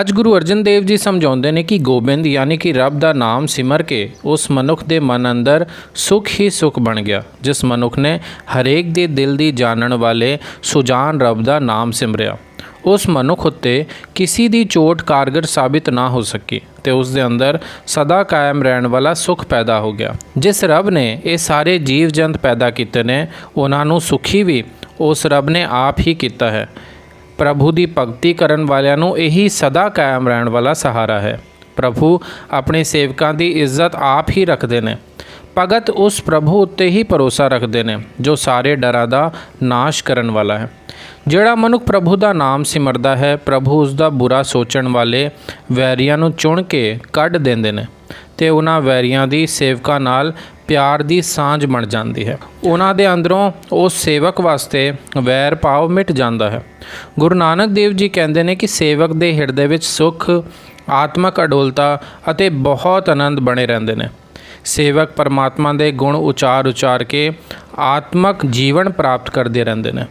ਅੱਜ ਗੁਰੂ ਅਰਜਨ ਦੇਵ ਜੀ ਸਮਝਾਉਂਦੇ ਨੇ ਕਿ ਗੋਬਿੰਦ ਯਾਨੀ ਕਿ ਰੱਬ ਦਾ ਨਾਮ ਸਿਮਰ ਕੇ ਉਸ ਮਨੁੱਖ ਦੇ ਮਨ ਅੰਦਰ ਸੁਖ ਹੀ ਸੁਖ ਬਣ ਗਿਆ, ਜਿਸ ਮਨੁੱਖ ਨੇ ਹਰੇਕ ਦੇ ਦਿਲ ਦੀ ਜਾਣਨ ਵਾਲੇ ਸੁਜਾਨ ਰੱਬ ਦਾ ਨਾਮ ਸਿਮਰਿਆ। ਉਸ ਮਨੁੱਖ ਉੱਤੇ ਕਿਸੇ ਦੀ ਚੋਟ ਕਾਰਗਰ ਸਾਬਿਤ ਨਾ ਹੋ ਸਕੀ ਤੇ ਉਸ ਦੇ ਅੰਦਰ ਸਦਾ ਕਾਇਮ ਰਹਿਣ ਵਾਲਾ ਸੁਖ ਪੈਦਾ ਹੋ ਗਿਆ। ਜਿਸ ਰੱਬ ਨੇ ਇਹ ਸਾਰੇ ਜੀਵ ਜੰਤ ਪੈਦਾ ਕੀਤੇ ਨੇ, ਉਹਨਾਂ ਨੂੰ ਸੁਖੀ ਵੀ ਉਸ ਰੱਬ ਨੇ ਆਪ ਹੀ ਕੀਤਾ ਹੈ। ਪ੍ਰਭੂ ਦੀ ਭਗਤੀ ਕਰਨ ਵਾਲਿਆਂ ਨੂੰ ਇਹੀ ਸਦਾ ਕਾਇਮ ਰਹਿਣ ਵਾਲਾ ਸਹਾਰਾ ਹੈ। ਪ੍ਰਭੂ ਆਪਣੇ ਸੇਵਕਾਂ ਦੀ ਇੱਜ਼ਤ ਆਪ ਹੀ ਰੱਖਦੇ ਨੇ। ਭਗਤ ਉਸ ਪ੍ਰਭੂ ਉੱਤੇ ਹੀ ਭਰੋਸਾ ਰੱਖਦੇ ਨੇ, ਜੋ ਸਾਰੇ ਡਰਾਂ ਦਾ ਨਾਸ਼ ਕਰਨ ਵਾਲਾ ਹੈ। ਜਿਹੜਾ ਮਨੁੱਖ ਪ੍ਰਭੂ ਦਾ ਨਾਮ ਸਿਮਰਦਾ ਹੈ, ਪ੍ਰਭੂ ਉਸ ਦਾ ਬੁਰਾ ਸੋਚਣ ਵਾਲੇ ਵੈਰੀਆਂ ਨੂੰ ਚੁਣ ਕੇ ਕੱਢ ਦਿੰਦੇ ਨੇ ਤੇ ਉਹਨਾਂ ਵੈਰੀਆਂ ਦੀ ਸੇਵਕਾਂ ਨਾਲ ਪਿਆਰ ਦੀ ਸਾਂਝ ਬਣ ਜਾਂਦੀ ਹੈ। ਉਹਨਾਂ ਦੇ ਅੰਦਰੋਂ ਉਸ ਸੇਵਕ ਵਾਸਤੇ ਵੈਰ ਭਾਵ ਮਿਟ ਜਾਂਦਾ ਹੈ। ਗੁਰੂ ਨਾਨਕ ਦੇਵ ਜੀ ਕਹਿੰਦੇ ਨੇ ਕਿ ਸੇਵਕ ਦੇ ਹਿਰਦੇ ਵਿੱਚ ਸੁਖ, ਆਤਮਕ ਅਡੋਲਤਾ ਅਤੇ ਬਹੁਤ ਆਨੰਦ ਬਣੇ ਰਹਿੰਦੇ ਨੇ। ਸੇਵਕ ਪਰਮਾਤਮਾ ਦੇ ਗੁਣ ਉਚਾਰ ਉਚਾਰ ਕੇ ਆਤਮਕ ਜੀਵਨ ਪ੍ਰਾਪਤ ਕਰਦੇ ਰਹਿੰਦੇ ਨੇ।